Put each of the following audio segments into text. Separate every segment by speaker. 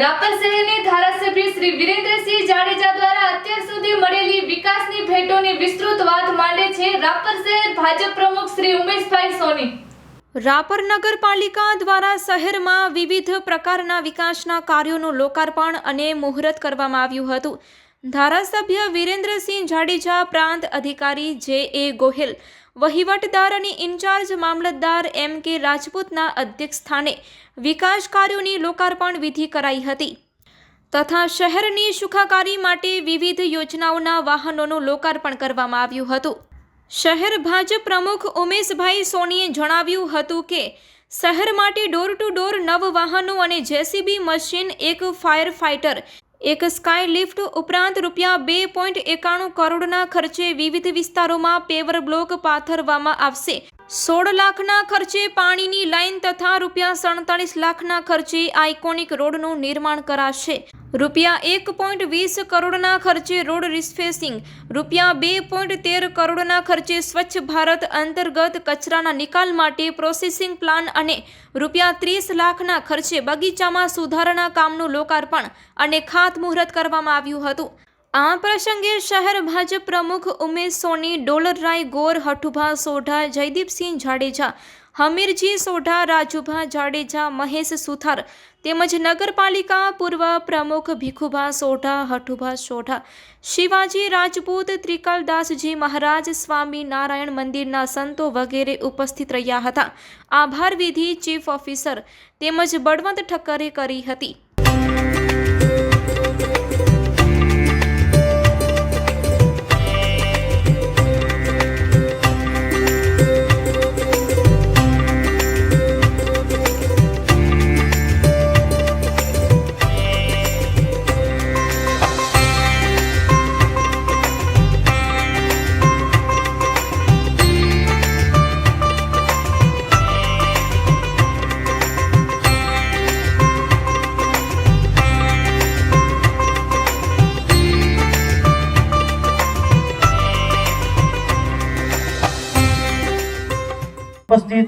Speaker 1: રાપર શહેરની ધારાસભ્ય શ્રી વિરેન્દ્રસિંહ જાડેજા દ્વારા અત્યાર સુધી મળેલી વિકાસની ભેટોની વિસ્તૃત વાત માંડે છે રાપર શહેર ભાજપ પ્રમુખ શ્રી ઉમેશભાઈ સોની.
Speaker 2: રાપર નગરપાલિકા દ્વારા શહેરમાં વિવિધ પ્રકારના વિકાસના કાર્યોનું લોકાર્પણ અને મુહૂર્ત કરવામાં આવ્યું હતું. ધારાસભ્ય વિરેન્દ્રસિંહ જાડેજા પ્રાંત અધિકારી જે એ ગોહિલ વહીવટદાર અને ઇન્ચાર્જ મામલતદાર એમ કે રાજપૂતના અધ્યક્ષ સ્થાને વિકાસ કાર્યોની લોકાર્પણ વિધિ કરાઈ હતી તથા શહેરની સુખાકારી માટે વિવિધ યોજનાઓના વાહનોનું લોકાર્પણ કરવામાં આવ્યું હતું. શહેર ભાજપ પ્રમુખ ઉમેશભાઈ સોનીએ જણાવ્યું હતું કે, શહેર માટે ડોર ટુ ડોર નવ વાહનો અને જેસીબી મશીન, એક ફાયર ફાઇટર એક સ્કાય લિફ્ટ ઉપરાંત રૂપિયા બે પોઈન્ટ એકાણું કરોડના ખર્ચે વિવિધ વિસ્તારોમાં પેવર બ્લોક પાથરવામાં આવશે. સોળ લાખના ખર્ચે પાણીની લાઇન તથા રૂપિયા સડતાલીસ લાખના ખર્ચે આઇકોનિક રોડનું નિર્માણ કરાશે. રૂપિયા એક પોઈન્ટ વીસ કરોડના ખર્ચે રોડ રિસ્ફેસિંગ, રૂપિયા બે પોઈન્ટ તેર કરોડના ખર્ચે સ્વચ્છ ભારત અંતર્ગત કચરાના નિકાલ માટે પ્રોસેસિંગ પ્લાન અને રૂપિયા ત્રીસ લાખના ખર્ચે બગીચામાં સુધારણા કામનું લોકાર્પણ અને ખાતમુહૂર્ત કરવામાં આવ્યું હતું. આ પ્રસંગે શહેર ભાજપ પ્રમુખ ઉમેશ સોની, ડોલરરાય ગોર, હઠુભા સોઢા, જયદીપસિંહ જાડેજા, હમીરજી સોઢા, રાજુભા જાડેજા, મહેશ સુથાર તેમજ નગરપાલિકા પૂર્વ પ્રમુખ ભીખુભા સોઢા, હઠુભા સોઢા, શિવાજી રાજપૂત ત્રિકલદાસજી મહારાજ, સ્વામી નારાયણ મંદિરના સંતો વગેરે ઉપસ્થિત રહ્યા હતા. આભાર વિધિ ચીફ ઓફિસર તેમજ બળવંત ઠક્કરે કરી હતી.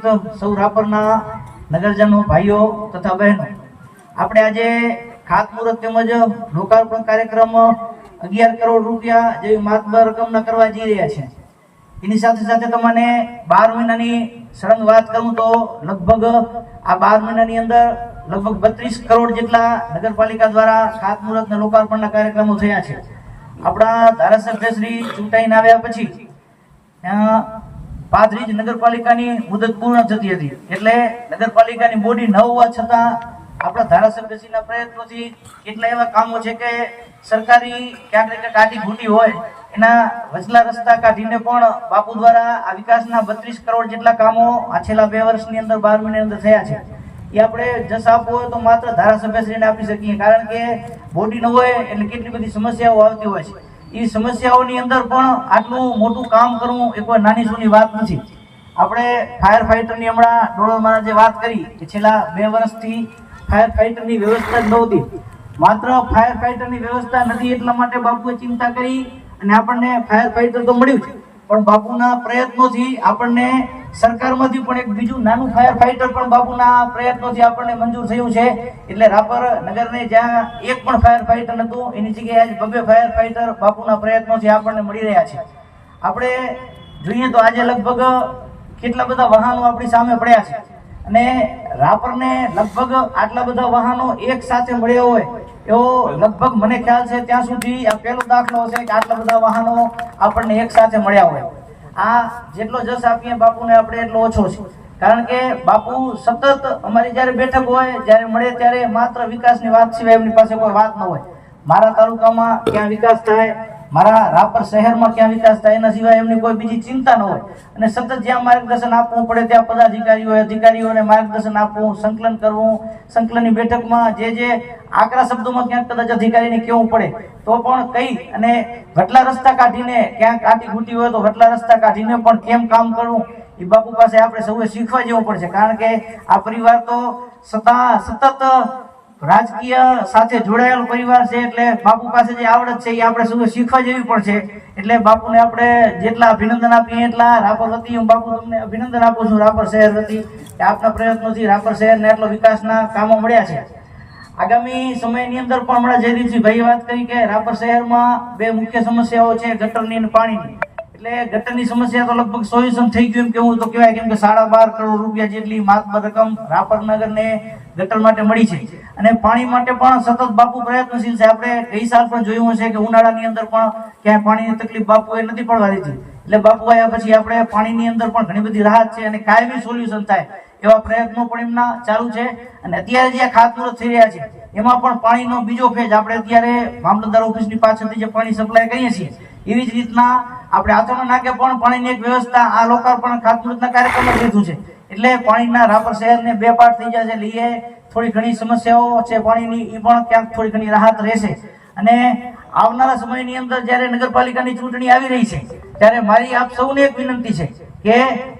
Speaker 3: ઉપસ્થિત સૌ રાપરના નગરજનો, ભાઈઓ તથા બહેનો, આપણે આજે ખાતમુહૂર્ત તેમજ લોકાર્પણ કાર્યક્રમ અગિયાર કરોડ રૂપિયા જેવી માતબર રકમના કરવા જઈ રહ્યા છે. એની સાથે સાથે તમને બાર મહિનાની સળંગ વાત કરું તો લગભગ આ બાર મહિનાની અંદર લગભગ બત્રીસ કરોડ જેટલા નગરપાલિકા દ્વારા ખાતમુહૂર્ત લોકાર્પણના કાર્યક્રમો થયા છે. આપણા ધારાસભ્ય શ્રી ચૂંટાઈને આવ્યા પછી અ, નગરપાલિકાની મુદત પૂર્ણ થતી હતી. એટલે નગરપાલિકાની બોડી ન હોવા છતાં આપણા ધારાસભ્યશ્રીના પ્રયત્નોથી કેટલા એવા કામો છે કે સરકારી ક્યાંક ને આડી ઘૂંટી હોય એના વચલા રસ્તા કાઢીને પણ બાપુ દ્વારા આ વિકાસના બત્રીસ કરોડ જેટલા કામો આ છેલ્લા બે વર્ષની અંદર બાર મહિનાની અંદર થયા છે. એ આપણે જસ આપવો હોય તો માત્ર ધારાસભ્યશ્રીને આપી શકીએ કારણ કે બોડી ન હોય એટલે કેટલી બધી સમસ્યાઓ આવતી હોય છે. એ સમસ્યાઓની અંદર પણ આટલું મોટું કામ કરવું એ કોઈ નાની સોની વાત નથી. આપણે ફાયર ફાઈટરની હમણાં ડોળમાં જે વાત કરી કે છેલ્લા બે વર્ષથી ફાયર ફાઈટરની વ્યવસ્થા જ નહોતી. માત્ર ફાયર ફાઈટરની વ્યવસ્થા નથી એટલા માટે બાપુએ ચિંતા કરી અને આપણને ફાયર ફાઈટર તો મળ્યું છે પણ બાપુના પ્રયત્નોથી આપણને સરકારમાંથી પણ એક બીજું નાનું ફાયર ફાઈટર પણ બાપુના પ્રયત્નોથી આપણને મંજૂર થયું છે. એટલે રાપર નગરને જ્યાં એક પણ ફાયર ફાઈટર હતું એની જગ્યાએ આજે બબે ફાયર ફાઈટર બાપુના પ્રયત્નોથી આપણને મળી રહ્યા છે. આપણે જોઈએ તો આજે લગભગ કેટલા બધા વાહનો આપણી સામે પડ્યા છે. અને રાપરને લગભગ આટલા બધા વાહનો એક સાથે મળ્યા હોય એવો લગભગ મને ખ્યાલ છે ત્યાં સુધી આ પહેલો દાખલો હશે કે આટલા બધા વાહનો આપણને એક સાથે મળ્યા હોય. આ જેટલો જસ આપીએ બાપુને આપણે એટલો ઓછો છે. કારણ કે બાપુ સતત અમારી જ્યારે બેઠક હોય, જ્યારે મળે ત્યારે માત્ર વિકાસની વાત સિવાય એમની પાસે કોઈ વાત ન હોય. મારા તાલુકામાં ક્યાં વિકાસ થાય મારા રાપર શહેરમાં ક્યાં વિકાસ થાય, એના સિવાય એમની કોઈ બીજી ચિંતા ન હોય. અને સતત જ્યાં માર્ગદર્શન આપવું પડે, ત્યાં પદાધિકારીઓ અધિકારીઓને માર્ગદર્શન આપવું, સંકલન કરવું, સંકલનની બેઠકમાં જે જે આકરા શબ્દોમાં ક્યાંક કદાચ અધિકારીને કહેવું પડે, તો પણ કઈ અને ઘટલા રસ્તા કાઢીને ક્યાંક આટી ઘૂંટી હોય તો ઘટલા રસ્તા કાઢીને પણ કેમ કામ કરવું, એ બાપુ પાસે આપણે સૌએ શીખવા જેવું પડશે. કારણ કે આ પરિવાર તો સતા, સતત રાજકીય સાથે જોડાયેલો પરિવાર છે એટલે બાપુ પાસે જે આવડત છે એ આપણે શું શીખવા જેવી પણ છે એટલે બાપુને આપણે જેટલા અભિનંદન આપીએ એટલા રાપર વતી હું બાપુ તમને અભિનંદન આપું છું, રાપર શહેર વતી. કે આપના પ્રયત્નોથી રાપર શહેરને એટલો વિકાસના કામો મળ્યા છે. આગામી સમયની અંદર પણ હમણાં જયદીપસિંહ ભાઈએ વાત કરી કે રાપર શહેરમાં બે મુખ્ય સમસ્યાઓ છે, ગટરની અને પાણીની. એટલે ગટરની સમસ્યા તો લગભગ સોલ્યુશન થઈ ગયું એમ કેવું તો કહેવાય કેમ કે સાડા બાર કરોડ રૂપિયા જેટલી માતબર રકમ રાપર નગરને ગટર માટે મળી છે. અને પાણી માટે પણ સતત બાપુ પ્રયત્નશીલ છે. આપણે ગઈ સાલ પણ જોયું હશે કે ઉનાળાની અંદર પણ ક્યાંય પાણીની તકલીફ બાપુએ નથી પડવા દીધી એટલે બાપુ આવ્યા પછી આપણે પાણીની અંદર પણ ઘણી બધી રાહત છે અને કાયમી સોલ્યુશન થાય એવા પ્રયત્નો પણ એમના ચાલુ છે. અને અત્યારે જે ખાતમુહૂર્ત થઈ રહ્યા છે, એમાં પણ પાણીનો બીજો ફેજ આપણે અત્યારે મામલતદાર ઓફિસની પાછળથી જે પાણી સપ્લાય કરીએ છીએ, એવી જ રીતના આપણે આથોના નાકે પણ પાણીની એક વ્યવસ્થા આ લોકાર્પણ ખાતમુહૂર્તના કાર્યક્રમમાં લીધું છે. એટલે પાણીના રાપર શહેરને બે પાર્ટ થઈ જાય છે. લીએ, થોડી ઘણી સમસ્યાઓ છે પાણીની એ પણ ક્યાંક થોડી ઘણી રાહત રહેશે. અને આવનારા સમયની અંદર જ્યારે નગરપાલિકાની ચૂંટણી આવી રહી છે, ત્યારે મારી આપ સૌને એક વિનંતી છે કે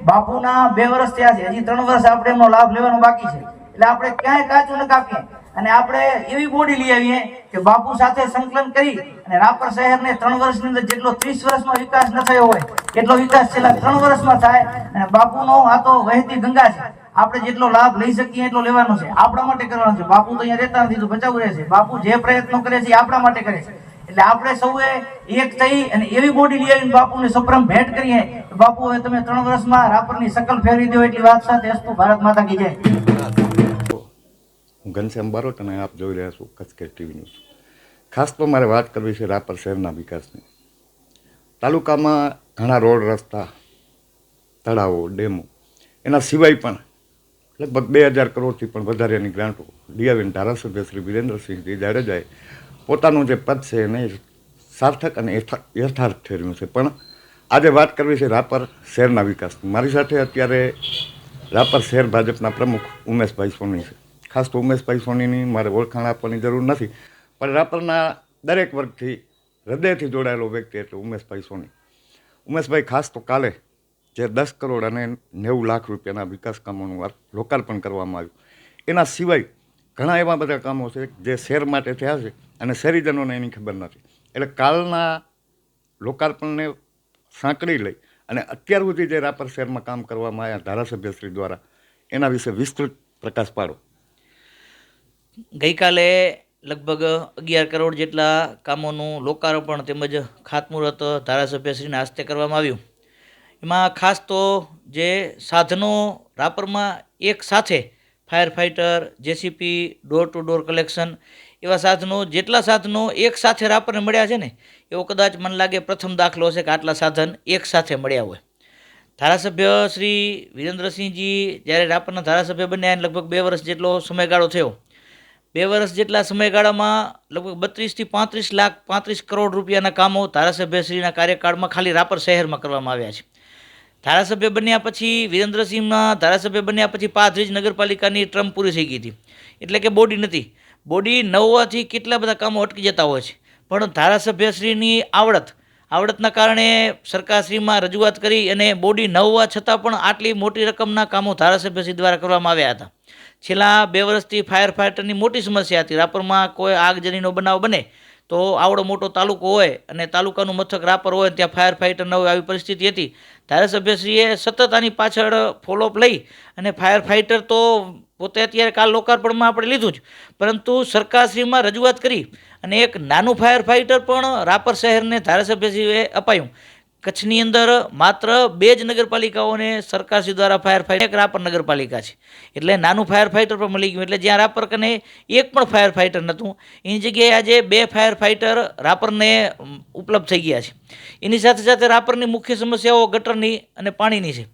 Speaker 3: બાપુના બે વર્ષ થયા છે. હજી ત્રણ વર્ષ આપણે એમનો લાભ લેવાનો બાકી છે. એટલે આપણે ક્યાંય કાચું ન કાપીએ. અને આપણે એવી બોડી લઈ આવીએ કે બાપુ સાથે સંકલન કરી અને રાપર શહેરને ત્રણ વર્ષની અંદર જેટલો ત્રીસ વર્ષમાં વિકાસ ન થયો હોય, એટલો વિકાસ છેલ્લા ત્રણ વર્ષમાં થાય અને બાપુનો આ તો વહેતી ગંગા છે. આપણે જેટલો લાભ લઈ શકીએ એટલો લેવાનો છે. આપણા માટે કરવાનો છે. બાપુ તો અહીંયા રહેતા નથી, તો બચાવ રહે છે. બાપુ જે પ્રયત્નો કરે છે એ આપણા માટે કરે છે. એટલે આપણે સૌએ એક થઈ અને એવી બોડી લઈ આવીને બાપુને સપ્રમ ભેટ કરીએ બાપુ, હવે તમે ત્રણ વર્ષમાં રાપરની શકલ ફેરવી દો એટલી વાત સાથે. અસ્તુ ભારત માતા કી જય.
Speaker 4: હું ઘનશ્યામ બારોટ અને આપ જોઈ રહ્યા છો કચ્છ કે ટીવી ન્યૂઝ. ખાસ તો મારે વાત કરવી છે રાપર શહેરના વિકાસની. તાલુકામાં ઘણા રોડ રસ્તા, તળાવો, ડેમો, એના સિવાય પણ લગભગ બે હજાર કરોડથી પણ વધારેની ગ્રાન્ટો ડીઆવીને ધારાસભ્ય શ્રી વિરેન્દ્રસિંહજી જાડેજાએ પોતાનું જે પદ છે એને સાર્થક અને યથાર્થ ઠેર્યું છે. પણ આજે વાત કરવી છે રાપર શહેરના વિકાસની. મારી સાથે અત્યારે રાપર શહેર ભાજપના પ્રમુખ ઉમેશભાઈ સોની છે. ખાસ તો ઉમેશભાઈ સોનીની મારે ઓળખાણ આપવાની જરૂર નથી, પણ રાપરના દરેક વર્ગથી હૃદયથી જોડાયેલો વ્યક્તિ એટલે ઉમેશભાઈ સોની. ઉમેશભાઈ, ખાસ તો કાલે જે દસ કરોડ અને નેવું લાખ રૂપિયાના વિકાસ કામોનું લોકાર્પણ કરવામાં આવ્યું. એના સિવાય ઘણા એવા બધા કામો છે જે શહેર માટે થયા છે અને શહેરીજનોને એની ખબર નથી. એટલે કાલના લોકાર્પણને સાંકળી લઈ અને અત્યાર સુધી જે રાપર શહેરમાં કામ કરવામાં આવ્યા ધારાસભ્યશ્રી દ્વારા એના વિશે વિસ્તૃત પ્રકાશ પાડો.
Speaker 5: ગઈકાલે લગભગ અગિયાર કરોડ જેટલા કામોનું લોકાર્પણ તેમજ ખાતમુહૂર્ત ધારાસભ્યશ્રીના હસ્તે કરવામાં આવ્યું. એમાં ખાસ તો જે સાધનો રાપરમાં એક સાથે fire fighter JCB, door to door collection એવા સાધનો, જેટલા સાધનો એક સાથે રાપરને મળ્યા છે ને, એવો કદાચ મને લાગે પ્રથમ દાખલો છે કે આટલા સાધન એક સાથે મળ્યા હોય. ધારાસભ્ય શ્રી વિરેન્દ્રસિંહજી જ્યારે રાપરના ધારાસભ્ય બન્યા લગભગ બે વર્ષ જેટલો સમયગાળો થયો. બે વર્ષ જેટલા સમયગાળામાં લગભગ બત્રીસથી પાંત્રીસ લાખ પાંત્રીસ કરોડ રૂપિયાના કામો ધારાસભ્યશ્રીના કાર્યકાળમાં ખાલી રાપર શહેરમાં કરવામાં આવ્યા છે. ધારાસભ્ય બન્યા પછી વિરેન્દ્રસિંહના ધારાસભ્ય બન્યા પછી પાથરીજ નગરપાલિકાની ટ્રમ પૂરી થઈ ગઈ હતી. એટલે કે બોડી નથી. બોડી ન હોવાથી કેટલા બધા કામો અટકી જતા હોય છે. પણ ધારાસભ્યશ્રીની આવડત આવડતના કારણે સરકારશ્રીમાં રજૂઆત કરી અને બોડી ન હોવા છતાં પણ આટલી મોટી રકમના કામો ધારાસભ્યશ્રી દ્વારા કરવામાં આવ્યા હતા. છેલ્લા બે વર્ષથી ફાયર ફાઇટરની મોટી સમસ્યા હતી. રાપરમાં કોઈ આગજનીનો બનાવ બને તો આવડો મોટો તાલુકો હોય અને તાલુકાનું મથક રાપર હોય ત્યાં ફાયર ફાઇટર ન હોય આવી પરિસ્થિતિ હતી. ધારાસભ્યશ્રીએ સતત આની પાછળ ફોલોઅપ લઈ અને ફાયર ફાઇટર તો પોતે અત્યારે કાલ લોકાર્પણમાં આપણે લીધું જ. પરંતુ સરકારશ્રીમાં રજૂઆત કરી અને એક નાનું ફાયર ફાઇટર પણ રાપર શહેરને ધારાસભ્યશ્રીએ અપાયું. કચ્છની અંદર માત્ર બે જ નગરપાલિકાઓને સરકારશ્રી દ્વારા ફાયર ફાઇટર એક રાપર નગરપાલિકા છે. એટલે નાનું ફાયર ફાઇટર પણ મળી ગયું. એટલે જ્યાં રાપર કને એક પણ ફાયર ફાઇટર નહોતું. એની જગ્યાએ આજે બે ફાયર ફાઇટર રાપરને ઉપલબ્ધ થઈ ગયા છે. એની સાથે સાથે રાપરની મુખ્ય સમસ્યાઓ ગટરની અને પાણીની છે.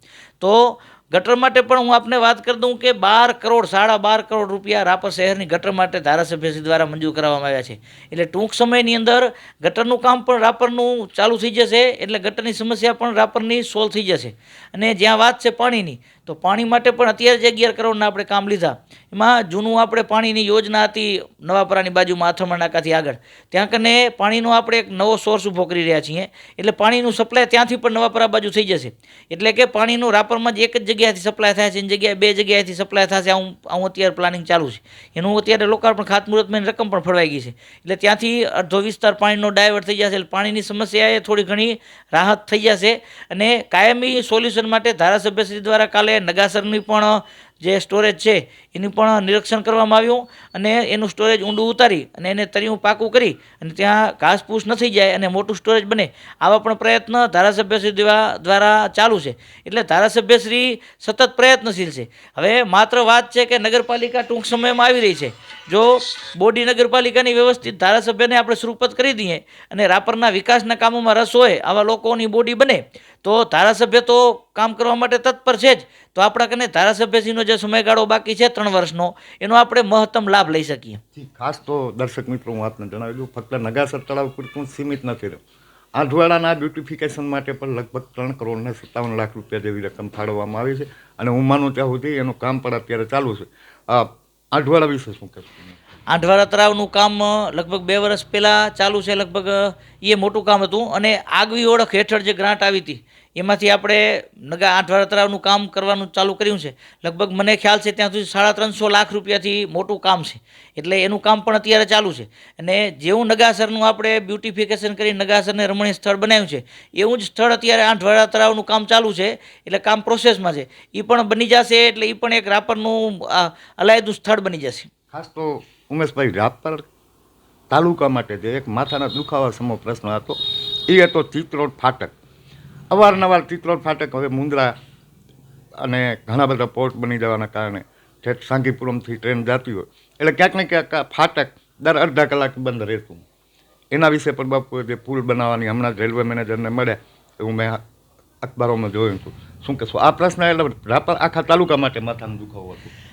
Speaker 5: તો ગટર માટે પણ હું આપને વાત કરી દઉં કે બાર કરોડ, સાડા બાર કરોડ રૂપિયા રાપર શહેરની ગટર માટે ધારાસભ્યશ્રી દ્વારા મંજૂર કરવામાં આવ્યા છે. એટલે ટૂંક સમયની અંદર ગટરનું કામ પણ રાપરનું ચાલુ થઈ જશે, એટલે ગટરની સમસ્યા પણ રાપરની સોલ્વ થઈ જશે. અને જ્યાં વાત છે પાણીની તો પાણી માટે પણ અત્યારે જે અગિયાર કરોડના આપણે કામ લીધા, એમાં જૂનું આપણે પાણીની યોજના હતી નવાપરાની બાજુમાં આથમણ નાકાથી આગળ. ત્યાં કને પાણીનો આપણે એક નવો સોર્સ ઊભો કરી રહ્યા છીએ, એટલે પાણીનું સપ્લાય ત્યાંથી પણ નવાપરા બાજુ થઈ જશે. એટલે કે પાણીનું રાપરમાં જ એક જ જગ્યાએથી સપ્લાય થાય છે એની જગ્યાએ બે જગ્યાએથી સપ્લાય થશે, આવું આવું અત્યારે પ્લાનિંગ ચાલુ છે. એનું અત્યારે લોકાર્પણ ખાતમુહૂર્તમાં રકમ પણ ફળવાઈ ગઈ છે. એટલે ત્યાંથી અડધો વિસ્તાર પાણીનો ડાયવર્ટ થઈ જશે, એટલે પાણીની સમસ્યાએ થોડી ઘણી રાહત થઈ જશે. અને કાયમી સોલ્યુશન માટે ધારાસભ્યશ્રી દ્વારા કાલે નગાસરની પણ, જે સ્ટોરેજ છે, એનું પણ નિરીક્ષણ કરવામાં આવ્યું અને એનું સ્ટોરેજ ઊંડું ઉતારી અને એને તળિયું પાકું કરી અને ત્યાં ઘાસપૂસ ન થઈ જાય અને મોટું સ્ટોરેજ બને, આવા પણ પ્રયત્ન ધારાસભ્યશ્રી દ્વા- દ્વારા ચાલુ છે. એટલે ધારાસભ્યશ્રી સતત પ્રયત્નશીલ છે. હવે માત્ર વાત છે કે નગરપાલિકા ટૂંક સમયમાં આવી રહી છે. જો બોડી નગરપાલિકાની વ્યવસ્થિત ધારાસભ્યને આપણે શરૂપત કરી દઈએ અને રાપરના વિકાસના કામોમાં રસ હોય આવા લોકોની બોડી બને, તો ધારાસભ્ય તો કામ કરવા માટે તત્પર છે જ. તો આપણા કને ધારાસભ્યશ્રીનો જે સમયગાળો બાકી છે, ત્રણ વર્ષનો, એનો આપણે મહત્તમ લાભ લઈ શકીએ.
Speaker 4: ખાસ તો દર્શક મિત્રો, હું આપને જણાવી દઉં, ફક્ત નગાસર તળાવ પૂરતું સીમિત નથી રહ્યું. આંધવાડાના બ્યુટિફિકેશન માટે પણ લગભગ ત્રણ કરોડ ને સત્તાવન લાખ રૂપિયા જેવી રકમ ફાળવવામાં આવી છે. અને હું માનું ત્યાં સુધી એનું કામ પણ અત્યારે ચાલુ છે. આંધવાડા વિશે શું કહેશો
Speaker 5: આંધવારા તળાવનું કામ લગભગ બે વર્ષ પહેલાં ચાલુ છે, લગભગ એ મોટું કામ હતું. અને આગવી ઓળખ હેઠળ જે ગ્રાન્ટ આવી હતી, એમાંથી આપણે નગા આંધવારા તળાવનું કામ કરવાનું ચાલુ કર્યું છે. લગભગ મને ખ્યાલ છે ત્યાં સુધી સાડા ત્રણસો લાખ રૂપિયાથી મોટું કામ છે. એટલે એનું કામ પણ અત્યારે ચાલુ છે. અને જેવું નગાસરનું આપણે બ્યુટિફિકેશન કરી નગાસરને રમણીય સ્થળ બનાવ્યું છે, એવું જ સ્થળ અત્યારે આંધવાડા તળાવનું કામ ચાલુ છે, એટલે કામ પ્રોસેસમાં છે. એ પણ બની જશે, એટલે એ પણ એક રાપરનું અલાયદું સ્થળ બની જશે.
Speaker 4: ખાસ તો ઉમેશભાઈ રાપર તાલુકા માટે જે એક માથાના દુખાવા સમો પ્રશ્ન હતો, એ હતો ચિત્રોડ ફાટક. અવારનવાર ચિત્રોડ ફાટક હવે મુંદ્રા અને ઘણા બધા પોર્ટ બની જવાના કારણે ઠેઠ સાંગીપુરમથી ટ્રેન જતી હોય. એટલે ક્યાંક ને ક્યાંક ફાટક દર અડધા કલાક બંધ રહેતું. એના વિશે પણ બાપુએ જે પુલ બનાવવાની હમણાં રેલવે મેનેજરને મળ્યા એવું મેં અખબારોમાં જોયું હતું. શું કહેશો? આ પ્રશ્ન એટલે રાપર આખા તાલુકા માટે માથાનું દુખાવો હતો.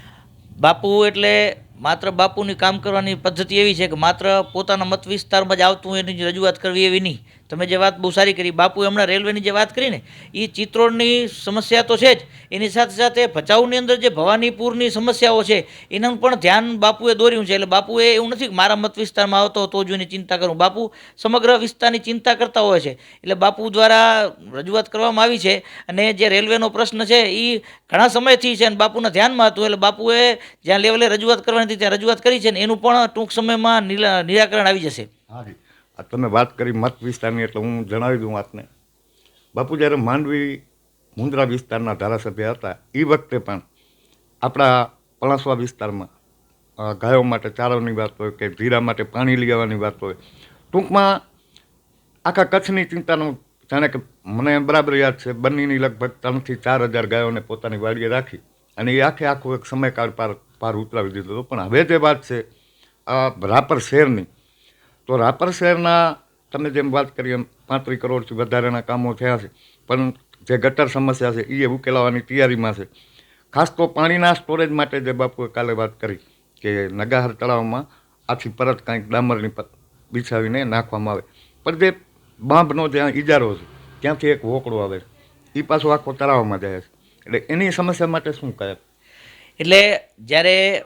Speaker 5: બાપુ એટલે માત્ર બાપુની કામ કરવાની પદ્ધતિ એવી છે કે માત્ર પોતાના મત વિસ્તારમાં જ આવતું એની જ રજૂઆત કરવી એવી નહીં. તમે જે વાત બહુ સારી કરી, બાપુએ હમણાં રેલવેની જે વાત કરી ને એ ચિત્રોડની સમસ્યા તો છે જ. એની સાથે સાથે ભચાઉની અંદર જે ભવાનીપુરની સમસ્યાઓ છે એનું પણ ધ્યાન બાપુએ દોર્યું છે. એટલે બાપુએ એવું નથી કે મારા મત વિસ્તારમાં આવતો તો જ એની ચિંતા કરું. બાપુ સમગ્ર વિસ્તારની ચિંતા કરતા હોય છે. એટલે બાપુ દ્વારા રજૂઆત કરવામાં આવી છે. અને જે રેલવેનો પ્રશ્ન છે એ ઘણા સમયથી છે અને બાપુના ધ્યાનમાં હતું. એટલે બાપુએ જ્યાં લેવલે રજૂઆત કરવાની હતી, ત્યાં રજૂઆત કરી છે ને, એનું પણ ટૂંક સમયમાં નિરાકરણ આવી જશે.
Speaker 4: હાજી આ તમે વાત કરી મત વિસ્તારની, એટલે હું જણાવી દઉં વાતને. બાપુ, જ્યારે માંડવી મુંદ્રા વિસ્તારના ધારાસભ્ય હતા, એ વખતે પણ આપણા પણાસવા વિસ્તારમાં ગાયો માટે ચારાની વાત હોય કે જીરા માટે પાણી લઈ આવવાની વાત હોય, ટૂંકમાં આખા કચ્છની ચિંતાનું જાણે કે મને બરાબર યાદ છે, બંનેની લગભગ ત્રણથી ચાર હજાર ગાયોને પોતાની વાડીએ રાખી અને એ આખે આખો એક સમયકાળ પાર પાર ઉતરાવી દીધો હતો. પણ હવે જે વાત છે રાપર શહેરની તો રાપર શહેરના, તમે જેમ વાત કરી એમ પાંત્રીસ કરોડથી વધારેના કામો થયા છે. પણ જે ગટર સમસ્યા છે એ ઉકેલાવાની તૈયારીમાં છે. ખાસ તો પાણીના સ્ટોરેજ માટે જે બાપુએ કાલે વાત કરી કે નગાહર તળાવમાં આથી પરત કાંઈક ડામરની બિછાવીને નાખવામાં આવે. પણ જે બાંભનો જ્યાં ઇજારો છે, ત્યાંથી એક વોકડો આવે છે. એ પાછો આખો તળાવમાં જાય છે. એટલે એની સમસ્યા માટે શું કહે?
Speaker 5: એટલે જ્યારે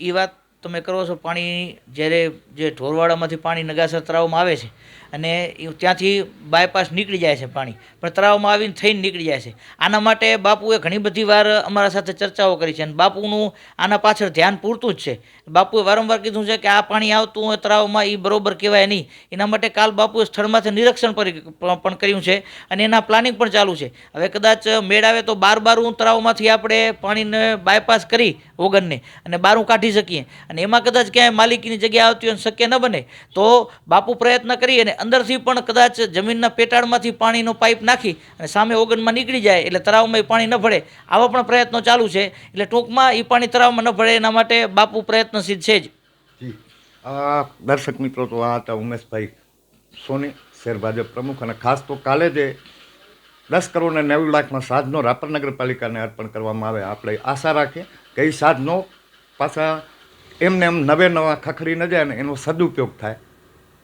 Speaker 5: એ વાત તમે કરો છો પાણી જ્યારે જે ઢોરવાડામાંથી પાણી નગાસર તળાવમાં આવે છે અને ત્યાંથી બાયપાસ નીકળી જાય છે પાણી. પણ તળાવમાં આવીને થઈને નીકળી જાય છે. આના માટે બાપુએ ઘણી બધી વાર અમારા સાથે ચર્ચાઓ કરી છે અને બાપુનું આના પાછળ ધ્યાન પૂરતું જ છે. બાપુએ વારંવાર કીધું છે કે આ પાણી આવતું હોય તળાવમાં એ બરોબર કહેવાય નહીં. એના માટે કાલ બાપુએ સ્થળમાંથી નિરીક્ષણ પણ કર્યું છે અને એના પ્લાનિંગ પણ ચાલુ છે. હવે કદાચ મેળ આવે તો બાર બારું તળાવમાંથી આપણે પાણીને બાયપાસ કરી ઓગનને અને બારું કાઢી શકીએ. અને એમાં કદાચ ક્યાંય માલિકીની જગ્યા આવતી હોય શક્ય ન બને તો બાપુ પ્રયત્ન કરી અને અંદરથી પણ કદાચ જમીનના પેટાળમાંથી પાણીનો પાઇપ નાખી અને સામે ઓગનમાં નીકળી જાય એટલે તળાવમાં એ પાણી ન ભળે. આવા પણ પ્રયત્નો ચાલુ છે. એટલે ટૂંકમાં એ પાણી તળાવમાં ન ભળે એના માટે બાપુ પ્રયત્નશીલ છે જ.
Speaker 4: દર્શક મિત્રો, તો આ હતા ઉમેશભાઈ સોની, શેર ભાજપ પ્રમુખ. અને ખાસ તો કાલે જે દસ કરોડ ને નેવું લાખના સાધનો રાપર નગરપાલિકાને અર્પણ કરવામાં આવે, આપણે આશા રાખીએ કે એ સાધનો પાછા એમને એમ નવે નવા ખખડી ન જાય ને એનો સદુપયોગ થાય.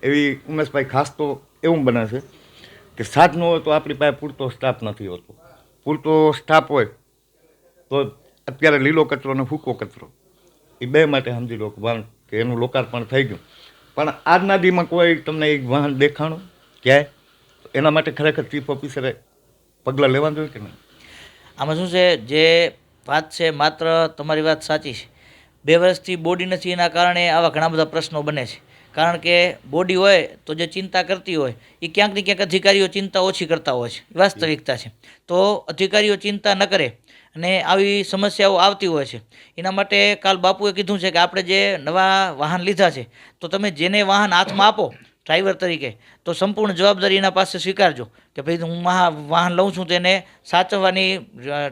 Speaker 4: એવી ઉમેશભાઈ ખાસ તો એવું બને છે કે સાધનો હોય તો આપણી પાસે પૂરતો સ્ટાફ નથી હોતો. પૂરતો સ્ટાફ હોય તો અત્યારે લીલો કચરો અને ફૂકો કચરો. એ બે માટે સમજી લો વાહન કે એનું લોકાર્પણ થઈ ગયું. પણ આજના દીમાં કોઈ તમને એક વાહન દેખાણું ક્યાંય? એના માટે ખરેખર ચીફ ઓફિસરે પગલાં લેવા જોઈએ કે નહીં?
Speaker 5: આમાં શું છે? જે વાત છે માત્ર તમારી વાત સાચી છે. બે વર્ષથી બોડી નથી, એના કારણે આવા ઘણા બધા પ્રશ્નો બને છે. કારણ કે બોડી હોય તો જે ચિંતા કરતી હોય એ ક્યાંક ને ક્યાંક અધિકારીઓ ચિંતા ઓછી કરતા હોય છે. વાસ્તવિકતા છે. તો અધિકારીઓ ચિંતા ન કરે અને આવી સમસ્યાઓ આવતી હોય છે. એના માટે કાલ બાપુએ કીધું છે કે આપણે જે નવા વાહન લીધા છે, તો તમે જેને વાહન હાથમાં આપો, ડ્રાઈવર તરીકે તો સંપૂર્ણ જવાબદારી એના પાસે સ્વીકારજો કે ભાઈ હું મહા વાહન લઉં છું તેને સાચવવાની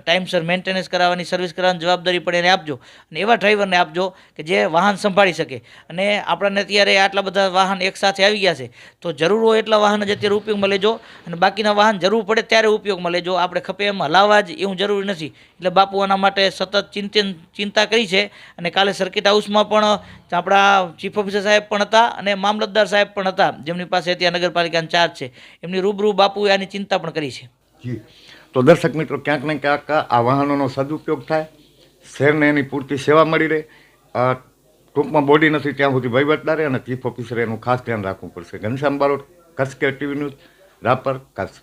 Speaker 5: ટાઈમસર મેન્ટેનન્સ કરાવવાની, સર્વિસ કરાવવાની જવાબદારી પણ એને આપજો અને એવા ડ્રાઈવરને આપજો કે જે વાહન સંભાળી શકે. અને આપણને અત્યારે આટલા બધા વાહન એકસાથે આવી ગયા છે, તો જરૂર હોય એટલા વાહન જ અત્યારે ઉપયોગમાં લેજો અને બાકીના વાહન જરૂર પડે ત્યારે ઉપયોગમાં લેજો. આપણે ખપે એમ હલાવવા જ એવું જરૂરી નથી. એટલે બાપુ આના માટે સતત ચિંતન, ચિંતા કરી છે અને કાલે સર્કિટ હાઉસમાં પણ આપણા ચીફ ઓફિસર સાહેબ પણ હતા અને મામલતદાર સાહેબ પણ હતા. જેમની પાસે ત્યાં નગરપાલિકાનો ચાર્જ છે. એમની રૂબરૂ બાપુએ આની ચિંતા પણ કરી છે.
Speaker 4: જી. તો દર્શક મિત્રો, ક્યાંક ને ક્યાંક આ વાહનોનો સદુપયોગ થાય, શહેરને એની પૂરતી સેવા મળી રહે. ટૂંકમાં બોડી નથી ત્યાં સુધી વહીવટદાર અને ચીફ ઓફિસરે એનું ખાસ ધ્યાન રાખવું પડશે. ઘનશ્યામ બારોટ કચ્છ કે ટીવી ન્યૂઝ રાપર કચ્છ